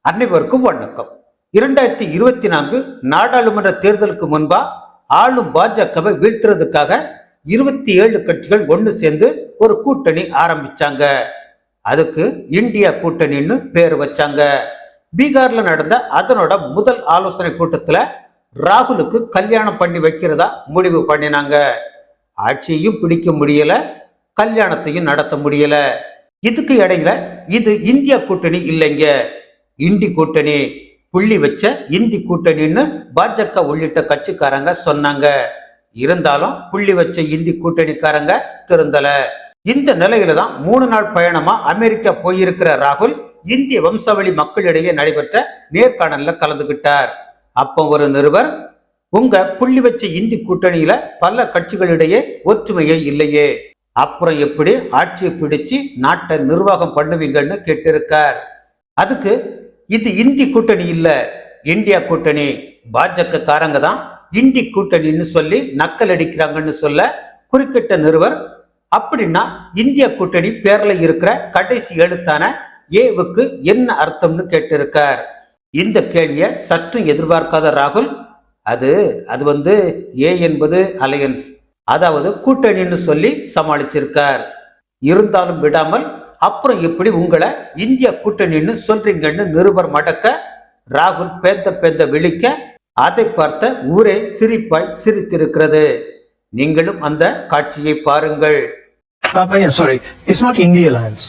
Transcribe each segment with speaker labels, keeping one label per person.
Speaker 1: அனைவருக்கும் வணக்கம். இரண்டாயிரத்தி இருபத்தி நான்கு நாடாளுமன்ற தேர்தலுக்கு முன்பா ஆளும் பாஜகவை வீழ்த்துறதுக்காக இருபத்தி ஏழு கட்சிகள் ஒன்று சேர்ந்து ஒரு கூட்டணி ஆரம்பிச்சாங்க. அதுக்கு இந்தியா கூட்டணின்னு பேர் வச்சாங்க. பீகார்ல நடந்த அதனோட முதல் ஆலோசனை கூட்டத்துல ராகுலுக்கு கல்யாணம் பண்ணி வைக்கிறதா முடிவு பண்ணினாங்க. ஆட்சியையும் பிடிக்க முடியல கல்யாணத்தையும் நடத்த முடியல. இதுக்கு இடையில? இது இந்தியா கூட்டணி இல்லைங்க. இந்தி கூட்டணி புள்ளி வச்ச இந்தி கூட்டணின்னு பாஜக உள்ளிட்ட கட்சிக்காரங்க சொன்னாங்க. இருந்தாலும் புள்ளி வச்ச இந்தி கூட்டணிக்காரங்க திருந்தல. இந்த நிலையில தான் மூணு நாள் பயணமா அமெரிக்கா போயிருக்கிற ராகுல் இந்திய வம்சாவளி மக்களிடையே நடைபெற்ற நேர்காணல்ல கலந்துகிட்டார். அப்போ ஒரு நிருபர் உங்க புள்ளி வச்ச இந்தி கூட்டணியில பல கட்சிகளிடையே ஒற்றுமையே இல்லையே. அப்புறம் எப்படி ஆட்சியை பிடிச்சு நாட்டை நிர்வாகம் பண்ணுவீங்கன்னு கேட்டிருக்கார். அதுக்கு இது இந்தி கூட்டணி இல்லை இந்தியா கூட்டணி பாஜக காரங்க தான் இந்தி கூட்டணின்னு சொல்லி நக்கல் அடிக்கிறாங்கன்னு சொல்ல குறுக்கிட்ட நிறுவர் அப்படின்னா இந்திய கூட்டணி பேர்ல இருக்கிற கடைசி எழுத்தான ஏவுக்கு என்ன அர்த்தம்னு கேட்டிருக்கார். இந்த கேள்வியை சற்றும் எதிர்பார்க்காத ராகுல் அது அது வந்து ஏ என்பது அலையன்ஸ். அதாவது கூட்டணின்னு சொல்லி சமாளிச்சிருக்கார் இருந்தாலும் விடாமல் அப்புறம் எப்படி உங்களை இந்திய கூட்டணின்னு சொல்றீங்கன்னு நிருபர் மடக்க ராகுல் பேந்த பேந்த விழிக்க அதை பார்த்த ஊரே சிரிப்பாய் சிரித்திருக்கிறது நீங்களும் அந்த காட்சியை பாருங்கள்
Speaker 2: it's not India Alliance.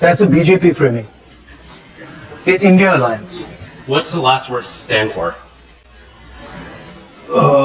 Speaker 2: That's a BJP framing. It's India Alliance.
Speaker 3: What's the last word stand for?
Speaker 2: Uh,